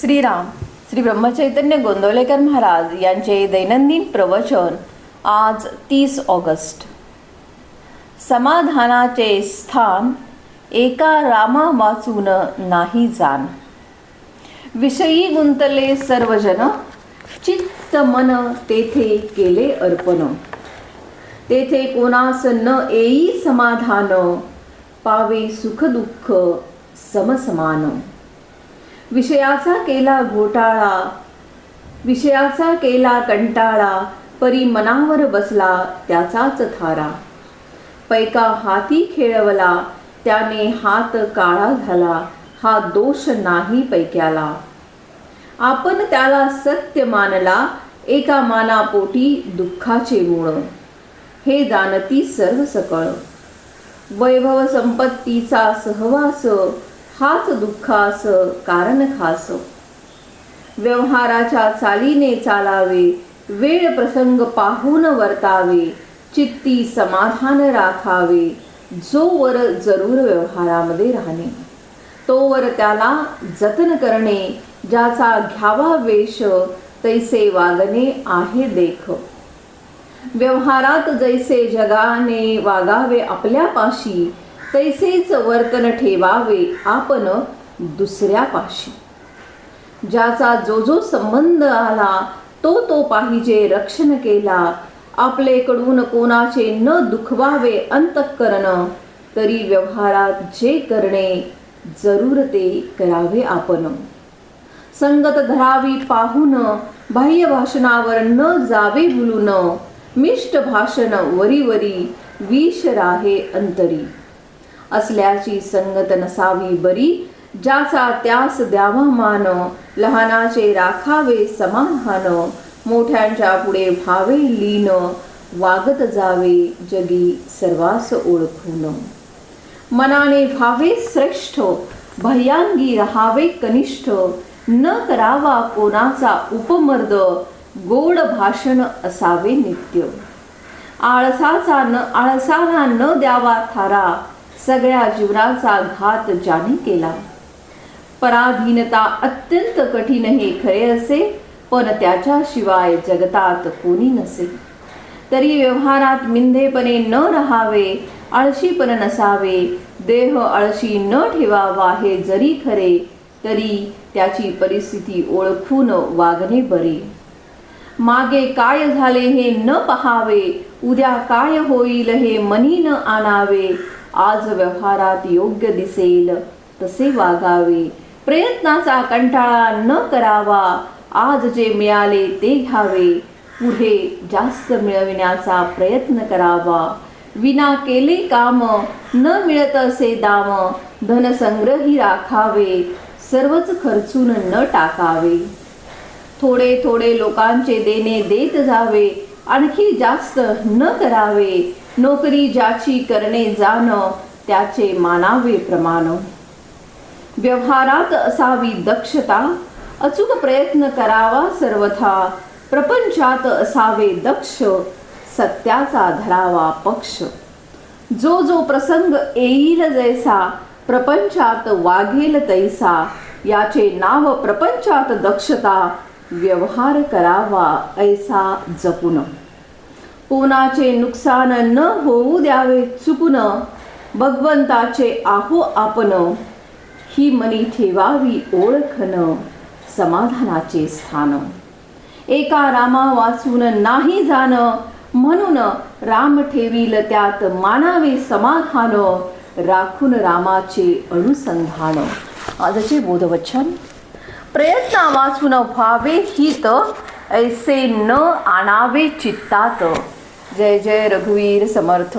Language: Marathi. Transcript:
श्रीराम श्री ब्रह्मचैतन्य गोंदवलेकर महाराज यांचे दैनंदिन प्रवचन आज तीस ऑगस्ट. समाधानाचे स्थान एका रामा वाचून नाही जाण. विषयी गुंतले सर्वजन चित्त मन तेथे केले अर्पण. तेथे कोणास न येई समाधान पावे सुख दुःख समसमान. विषयाचा केला घोटाळा विषयाचा केला कंटाळा परी मनावर बसला त्याचाच थारा. पैका हाती खेळवला त्याने हात काळा झाला हा दोष नाही पैक्याला. आपण त्याला सत्य मानला एका मानापोटी दुःखाचे गुण. हे जाणती सर्व सकळ वैभव संपत्तीचा सहवास हाच दुःखास कारण खास. व्यवहाराच्या चालीने चालावे वेळ प्रसंग पाहून वर्तावे चित्ती समाधान राखावे जोवर जरूर व्यवहारामध्ये राहणे. तोवर त्याला जतन करणे ज्याचा घ्यावा वेश तैसे वागणे आहे देख. व्यवहारात जैसे जगाने वागावे आपल्यापाशी तैसेच वर्तन ठेवावे आपण दुसऱ्यापाशी ज्याचा जो जो संबंध आला तो तो पाहिजे रक्षण केला. आपलेकडून कोणाचे न दुखवावे अंतःकरण तरी व्यवहारात जे करणे जरूर ते करावे आपण. संगत धरावी पाहून बाह्य भाषणावर न जावे बोलून मिष्ट भाषण वरी वरी विष राहे अंतरी. असल्याची संगत नसावी बरी. ज्याचा त्यास द्यावा मान लहानाचे राखावे समाधान मोठ्यांच्या पुढे भावे लीन वागत जावे जगी सर्वास ओळखून. मनाने भावे श्रेष्ठ भयांगी रहावे कनिष्ठ. न करावा कोणाचा उपमर्द गोड भाषण असावे नित्य. आळसाचा न आळसाला न द्यावा थारा सगळ्या जीवनाचा घात ज्याने केला. पराधीनता अत्यंत कठीण हे खरे असे पण त्याच्याशिवाय जगतात कोणी नसे. तरी व्यवहारात मिंधेपणे न राहावे आळशीपण नसावे देह आळशी न ठेवावा हे जरी खरे तरी त्याची परिस्थिती ओळखून वागणे बरे. मागे काय झाले हे न पहावे उद्या काय होईल हे मनी न आणावे आज व्यवहारात योग्य दिसेल तसे वागावे. प्रयत्नाचा कंटाळा न करावा. आज जे मिळाले ते घ्यावे. पुढे जास्त मिळविण्याचा प्रयत्न करावा. विना केले काम न मिळत असे दाम धनसंग्रही राखावे. सर्वच खर्चून न टाकावे. थोडे थोडे लोकांचे देणे देत जावे. आणखी जास्त न करावे. नोकरी ज्याची करणे जाण त्याचे मानावे प्रमाण. व्यवहारात असावी दक्षता अचूक प्रयत्न करावा सर्वथा. प्रपंचात असावे दक्ष सत्याचा धरावा पक्ष. जो जो प्रसंग येईल जैसा प्रपंचात वाघेल तैसा याचे नाव प्रपंचात दक्षता व्यवहार करावा ऐसा जपून. कोणाचे नुकसान न होऊ द्यावे चुकून भगवंताचे आहो आपण ही मनी ठेवावी ओळखन समाधानाचे स्थान. एका रामा वाचून नाही जाण म्हणून राम ठेवील त्यात मानावे समाधान राखून रामाचे अनुसंधान. आजचे बोधवचन. प्रयत्न वाचून व्हावे हित ऐसे न आणावे चित्तात. जय जय रघुवीर समर्थ.